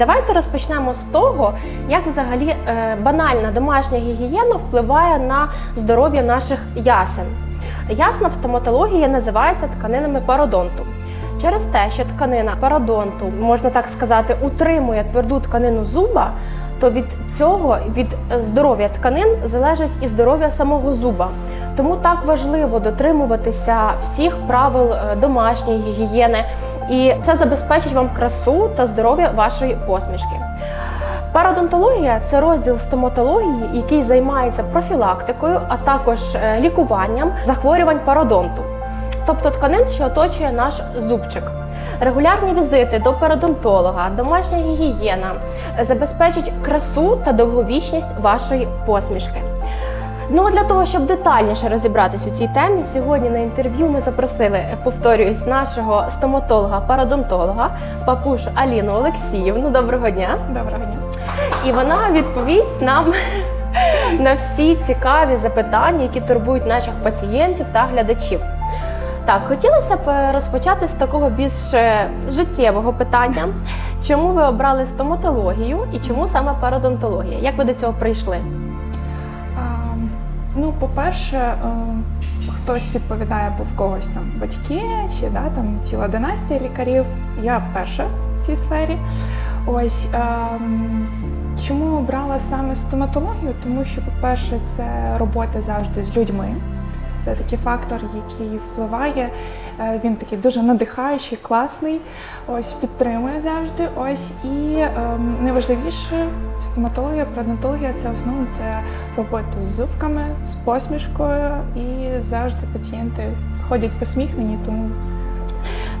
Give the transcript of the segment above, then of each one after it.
давайте розпочнемо з того, як взагалі е, банальна домашня гігієна впливає на здоров'я наших ясен. Ясна в стоматології називається тканинами пародонту. Через те, що тканина пародонту, можна так сказати, утримує тверду тканину зуба, то від цього, від здоров'я тканин, залежить і здоров'я самого зуба. Тому так важливо дотримуватися всіх правил е, домашньої гігієни, і це забезпечить вам красу та здоров'я вашої посмішки. Пародонтологія це розділ стоматології, який займається профілактикою, а також е, лікуванням захворювань пародонту, тобто тканин, що оточує наш зубчик. Регулярні візити до пародонтолога, домашня гігієна е, забезпечить красу та довговічність вашої посмішки. Ну а для того, щоб детальніше розібратись у цій темі, сьогодні на інтерв'ю ми запросили, е, повторююсь, нашого стоматолога-пародонтолога Папуш Аліну Олексіївну. Доброго дня! Доброго дня. І вона відповість нам на всі цікаві запитання, які турбують наших пацієнтів та глядачів. Так, хотілося б е, розпочати з такого більш е, життєвого питання. Чому ви обрали стоматологію і чому саме пародонтологія? Як ви до цього прийшли? Ну, по-перше, е, хтось відповідає, бо в когось там батьки чи да, там ціла династія лікарів. Я перша в цій сфері. Ось ем, чому обрала саме стоматологію? Тому що, по-перше, це робота завжди з людьми. Це такий фактор, який впливає. Е, Він такий дуже надихаючий, класний. Ось підтримує завжди. Ось і ем, найважливіше стоматологія, пародонтологія це основно це робота з зубками, з посмішкою, і завжди пацієнти ходять посміхнені, тому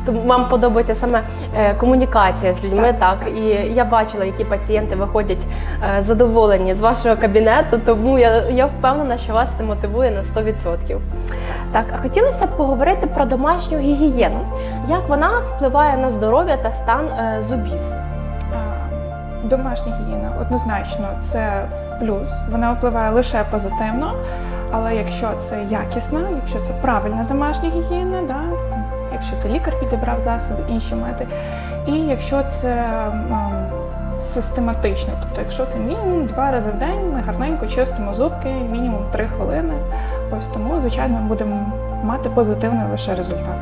Тому вам подобається саме е, комунікація з людьми, так, Так, і я бачила, які пацієнти виходять е, задоволені з вашого кабінету, тому я, я впевнена, що вас це мотивує на 100%. Так, а хотілося б поговорити про домашню гігієну. Як вона впливає на здоров'я та стан е, зубів? Домашня гігієна однозначно це плюс. Вона впливає лише позитивно. Але якщо це якісна, якщо це правильна домашня гігієна, да, якщо це лікар підібрав засоби, інші мети, і якщо це ем, систематично, тобто якщо це мінімум два рази в день, ми гарненько чистимо зубки, мінімум три хвилини. Ось тому, звичайно, ми будемо мати позитивний лише результат.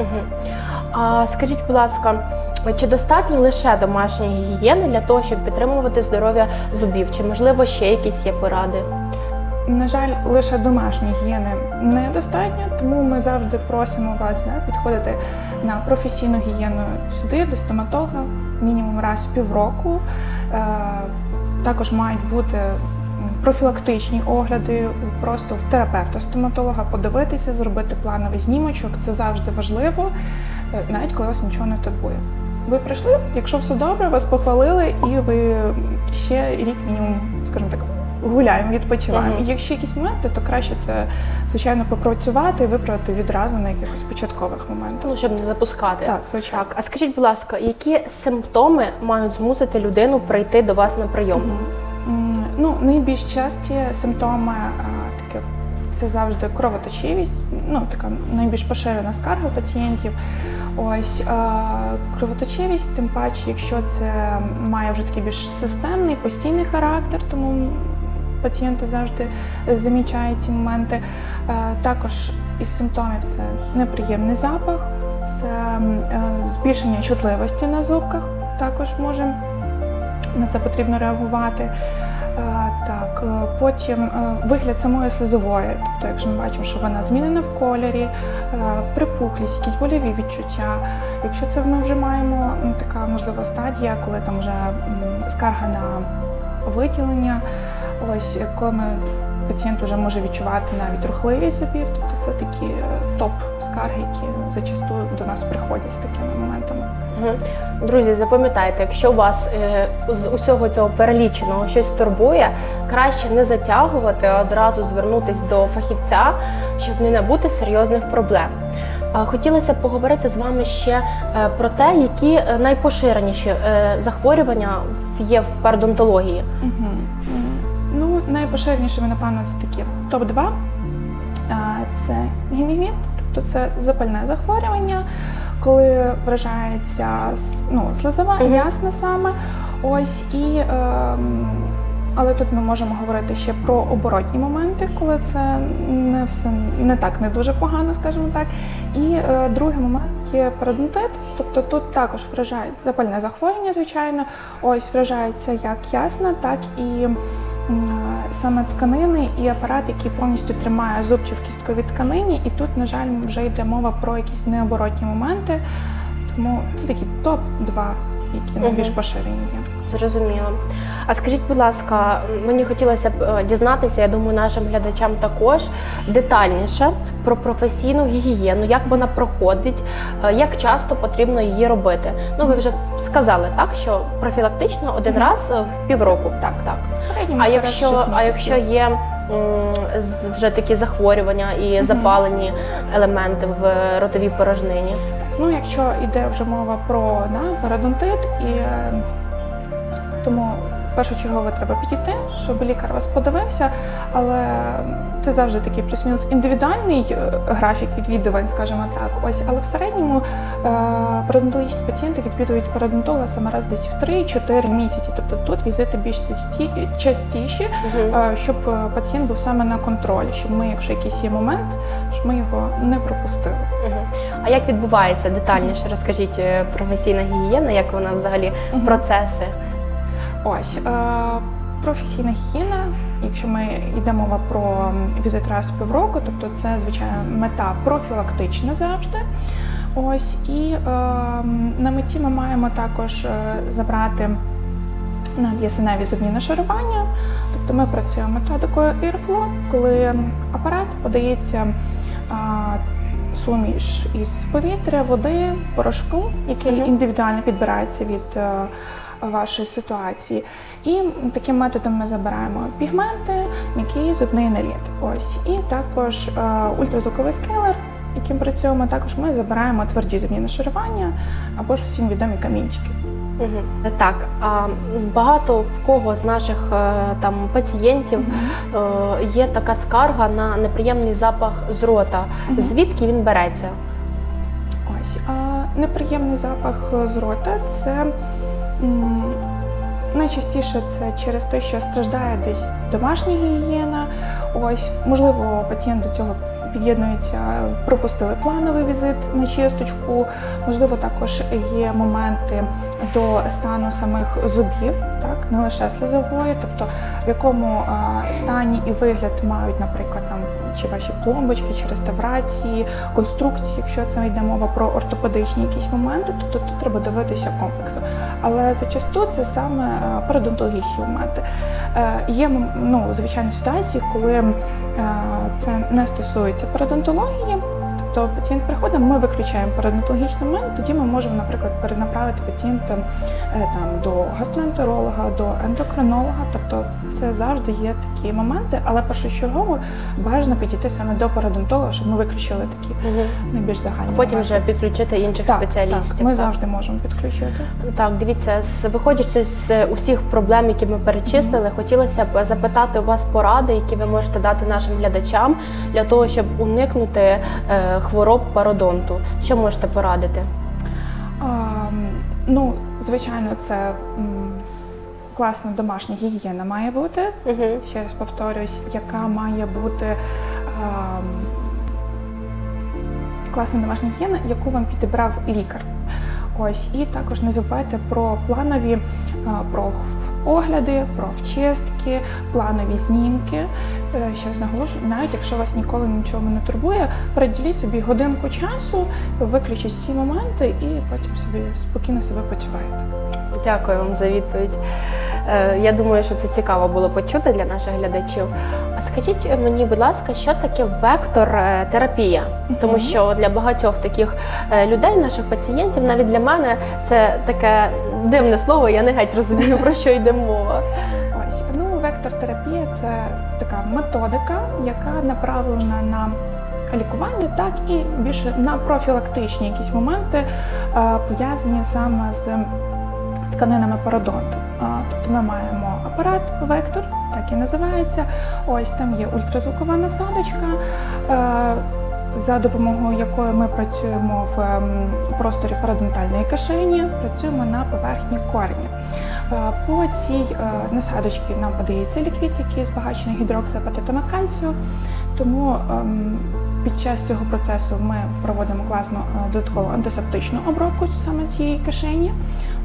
Угу. А скажіть, будь ласка, чи достатньо лише домашньої гігієни для того, щоб підтримувати здоров'я зубів? Чи можливо ще якісь є поради? На жаль, лише домашньої гігієни недостатньо, тому ми завжди просимо вас да, підходити на професійну гігієну сюди, до стоматолога, мінімум раз в півроку. Е, також мають бути профілактичні огляди просто в терапевта-стоматолога, подивитися, зробити плановий знімочок. Це завжди важливо, е, навіть коли вас нічого не турбує. Ви прийшли, якщо все добре, вас похвалили, і ви ще рік мінімум, скажімо так, гуляємо, відпочиваємо. Мгм. І Якщо якісь моменти, то краще це звичайно попрацювати і виправити відразу на якихось початкових моментах. Ну, щоб не запускати. Так, звичайно. Так, а скажіть, будь ласка, які симптоми мають змусити людину прийти до вас на прийом? М, Ну, найбільш часті симптоми таке це завжди кровоточивість, ну така найбільш поширена скарга пацієнтів. Ось кровоточивість, тим паче, якщо це має вже такий більш системний, постійний характер, тому пацієнти завжди замічають ці моменти. Також із симптомів це неприємний запах, це е, збільшення чутливості на зубках, також може на це потрібно реагувати. Е, Так, е, потім е, вигляд самої слизової, тобто, якщо ми бачимо, що вона змінена в кольорі, е, припухлість, якісь больові відчуття. Якщо це ми вже маємо така можлива стадія, коли там вже скарга на виділення, ось е, коли ми пацієнт вже може відчувати навіть рухливість зубів, тобто це такі е, топ скарги, які зачасту до нас приходять з такими моментами. Друзі, запам'ятайте, якщо вас е, з усього цього переліченого щось турбує, краще не затягувати, а одразу звернутись до фахівця, щоб не набути серйозних проблем. Хотілося б поговорити з вами ще е, про те, які найпоширеніші захворювання є в пародонтології. Угу. Ну, найпоширенішими, напевно, це такі топ-2. Це гіневіт, тобто це запальне захворювання, коли вражається ну, слизова, Мгм. ясна саме. Ось і. ем, але тут ми можемо говорити ще про оборотні моменти, коли це не все не так, не дуже погано, скажімо так. І е, другий момент є парадонтит, тобто тут також вражає запальне захворювання, звичайно. Ось вражається як ясна, так і е, саме тканини і апарат, який повністю тримає зубчі в кістковій тканині. І тут, на жаль, вже йде мова про якісь необоротні моменти. Тому це такі топ-2, які найбільш поширені є. Зрозуміло. А скажіть, будь ласка, мені хотілося б е, дізнатися, я думаю, нашим глядачам також детальніше про професійну гігієну, як вона проходить, е, як часто потрібно її робити. Ну, ви вже сказали так, що профілактично один Мгм. раз е, в півроку. Так. так. В середньому А якщо, а якщо є вже такі захворювання і Мгм. запалені елементи в ротовій порожнині? Ну, якщо йде вже мова про да, парадонтит, і тому першочергово треба підійти, щоб лікар вас подивився, але це завжди такий плюс-мінус індивідуальний е, графік відвідувань, скажімо так. Ось, але в середньому е, парадонтологічні пацієнти відвідують парадонтолога саме раз десь в 3-4 місяці. Тобто тут візити більш часті- частіші, Мгм. е, щоб е, пацієнт був саме на контролі, щоб ми, якщо якийсь є момент, щоб ми його не пропустили. А як відбувається детальніше? Розкажіть професійна гігієна, як вона взагалі Мгм. процеси? Ось е, професійна гігієна. Якщо ми йде мова про візит раз в півроку, тобто це звичайно мета профілактична завжди. Ось і е, на меті ми маємо також е, забрати над'ясеневі зубні нашарування. Тобто ми працюємо методикою Airflow, коли апарат подається а, суміш із повітря, води, порошку, який індивідуально підбирається від е, вашої ситуації. І таким методом ми забираємо пігменти, м'який зубний наліт. Ось і також е, ультразвуковий скейлер. Яким працюємо, також ми забираємо тверді зубні нашарування або ж всім відомі камінчики. Мгм. Так, а багато в кого з наших е, там пацієнтів е, є така скарга на неприємний запах з рота. Мгм. Звідки він береться? Ось а неприємний запах з рота це найчастіше це через те, що страждає десь домашня гігієна. Ось, можливо, пацієнт до цього під'єднується, пропустили плановий візит на чисточку. Можливо, також є моменти до стану самих зубів, так не лише слизової, тобто в якому стані і вигляд мають, наприклад, там чи ваші пломбочки, чи реставрації, конструкції, якщо це йде мова про ортопедичні якісь моменти, тобто тут треба дивитися комплексу. Але зачасту це саме е, парадонтологічні моменти. Е, Є ну, звичайно ситуації, коли е, це не стосується парадонтології. Тобто пацієнт приходить, ми виключаємо парадонтологічний момент, тоді ми можемо, наприклад, перенаправити пацієнта е, там до гастроентеролога, до ендокринолога. Тобто це завжди є такі моменти, але першочергово бажано підійти саме до парадонтолога, щоб ми виключили такі найбільш загальні. Потім моменти. вже підключити інших так, спеціалістів. Так, ми так? завжди можемо підключити. Так, дивіться, виходячи з усіх проблем, які ми перечислили, хотілося б запитати у вас поради, які ви можете дати нашим глядачам для того, щоб уникнути е, хвороб пародонту. Що можете порадити? А, ну, звичайно, це класна домашня гігієна має бути. Угу. Ще раз повторюсь, яка має бути а, класна домашня гігієна, яку вам підібрав лікар. Ось і також не забувайте про планові а, про профчистки, планові знімки. Е, Ще раз наголошую, навіть якщо вас ніколи нічого не турбує, приділіть собі годинку часу, виключіть всі моменти і потім собі спокійно себе почуваєте. Дякую вам за відповідь. Е, Я думаю, що це цікаво було почути для наших глядачів. А скажіть мені, будь ласка, що таке вектор е, терапія? Тому що для багатьох таких е, людей, наших пацієнтів, навіть для мене це таке дивне слово, я не геть розумію, про що йде мова. Ось ну вектор-терапія це така методика, яка направлена на лікування, так і більше на профілактичні якісь моменти, пов'язані саме з тканинами пародонту. Ми маємо апарат вектор, так і називається. Ось там є ультразвукова насадочка. е, За допомогою якої ми працюємо в ем, просторі парадонтальної кишені, працюємо на поверхні корня. Е, По цій е, насадочці нам подається ліквід, який збагачений гідроксиапатитами кальцію. Тому ем, під час цього процесу ми проводимо класну е, додаткову антисептичну обробку саме цієї кишені.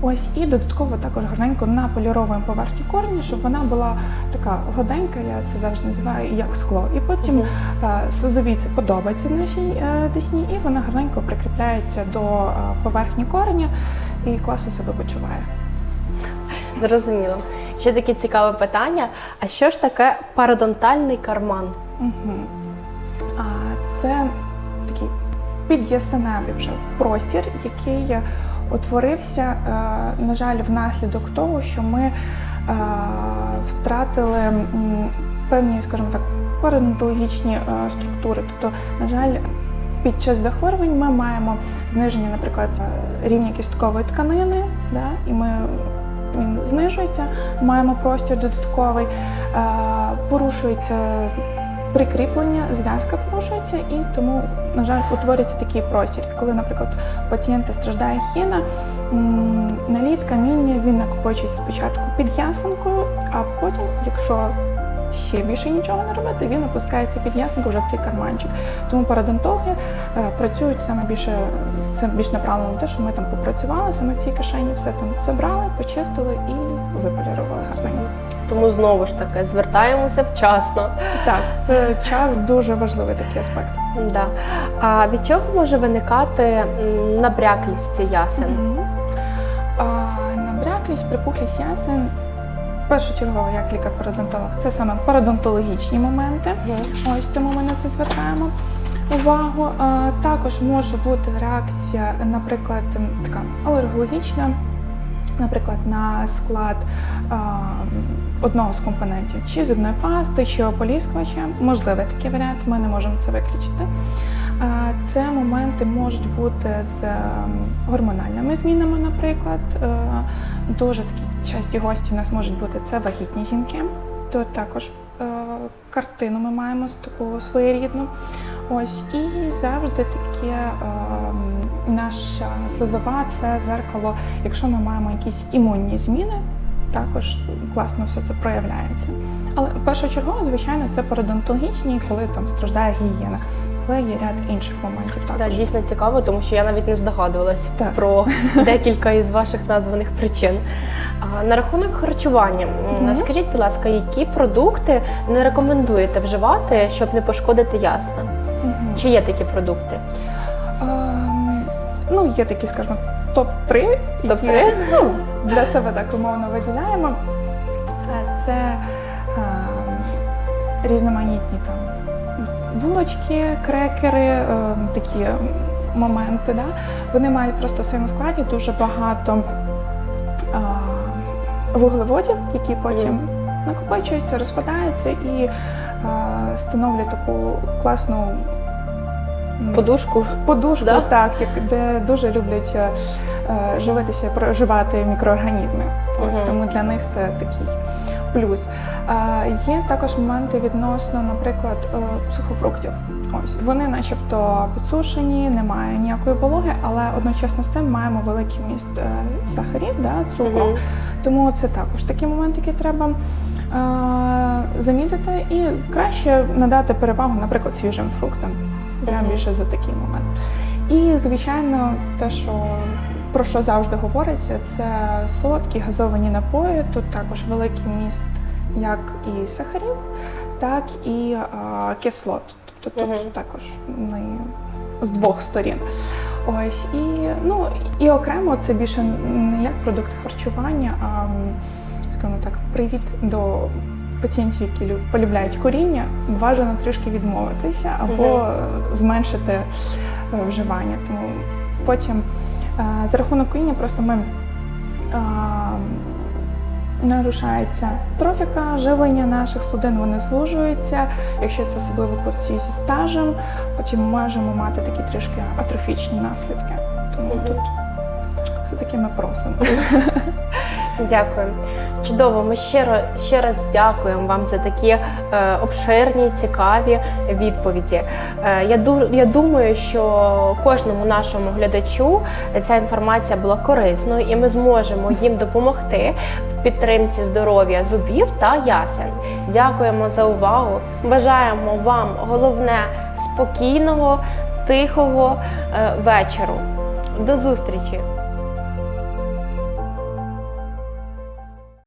Ось і додатково також гарненько наполіровуємо поверхню корені, щоб вона була така гладенька, я це завжди називаю як скло. І потім е, це подобається нашій е, десні, і вона гарненько прикріпляється до поверхні кореня і класно себе почуває. Зрозуміло. Ще таке цікаве питання: а що ж таке пародонтальний карман? Угу. Це такий під'ясеневий вже простір, який утворився, е, на жаль, внаслідок того, що ми е, втратили певні, скажімо так, парадонтологічні е, структури. Тобто, на жаль, під час захворювань ми маємо зниження, наприклад, рівня кісткової тканини, да, і ми він знижується, маємо простір додатковий, порушується прикріплення, зв'язка порушується, і тому, на жаль, утворюється такий простір. Коли, наприклад, пацієнта страждає хіна, наліт, каміння, він накопичується спочатку під ясенкою, а потім, якщо ще більше нічого не робити, він опускається під ясенку вже в цей карманчик. Тому парадонтологи е, працюють саме більше, це більш направлено на те, що ми там попрацювали саме в цій кишені, все там забрали, почистили і виполірували гарненько. Тому знову ж таки звертаємося вчасно. Так, це час дуже важливий такий аспект. Да. А від чого може виникати набряклість ясен? Мгм. А, набряклість, припухлість ясен. Першочергово, як лікар-парадонтолог, це саме парадонтологічні моменти. Ось тому ми на це звертаємо увагу. А, також може бути реакція, наприклад, така алергологічна, наприклад, на склад а, одного з компонентів, чи зубної пасти, чи ополіскувача. Можливий такий варіант, ми не можемо це виключити. А, Це моменти можуть бути з ем, гормональними змінами, наприклад. Е, Дуже такі часті гості у нас можуть бути це вагітні жінки. То також е, картину ми маємо з такого своєрідну. Ось і завжди таке е, наша слизова це зеркало. Якщо ми маємо якісь імунні зміни, також класно все це проявляється. Але першочергово, звичайно, це пародонтологічні, коли там страждає гігієна. Але є ряд інших моментів також. дійсно цікаво, тому що я навіть не здогадувалась Так. про декілька із ваших названих причин. А, на рахунок харчування, м, Мгм. скажіть, будь ласка, які продукти не рекомендуєте вживати, щоб не пошкодити ясна? Мгм. Чи є такі продукти? Ну, є такі, скажімо, топ-3, які Топ-три? ну, для себе так умовно виділяємо. Е, Це ем, різноманітні там булочки, крекери, ем, такі моменти. Да? Вони мають просто в своєму складі дуже багато а, вуглеводів, які потім накопичуються, розпадаються і а, становлять таку класну Подушку? подушку, Да? так, як, де дуже люблять е, живитися, проживати мікроорганізми. Ось Мгм. тому для них це такий плюс. Е, є також моменти відносно, наприклад, е, сухофруктів. Ось вони, начебто, підсушені, немає ніякої вологи, але одночасно з цим маємо великий міст е, сахарів, да, цукру. Мгм. Тому це також такий момент, який треба е, замітити, і краще надати перевагу, наприклад, свіжим фруктам. Я більше за такий момент. І, звичайно, те, що про що завжди говориться, це солодкі газовані напої. Тут також великий міст як і сахарів, так і е, кислот. Тобто тут також не з двох сторін. Ось і ну і окремо це більше не як продукт харчування, а скажімо так, привіт до пацієнтів, які лю- полюбляють коріння, бажано трішки відмовитися або Мгм. зменшити е, вживання. Тому потім е, за рахунок коріння просто ми. е, Нарушається трофіка, живлення наших судин, вони звужуються. Якщо це особливо курці зі стажем, потім можемо мати такі трішки атрофічні наслідки. Тому Мгм. тут все таки ми просимо. Дякую. Чудово. Ми щиро ще раз дякуємо вам за такі е, обширні, цікаві відповіді. Е, я, ду, я думаю, що кожному нашому глядачу ця інформація була корисною, і ми зможемо їм допомогти в підтримці здоров'я зубів та ясен. Дякуємо за увагу. Бажаємо вам головне спокійного, тихого е, вечору. До зустрічі!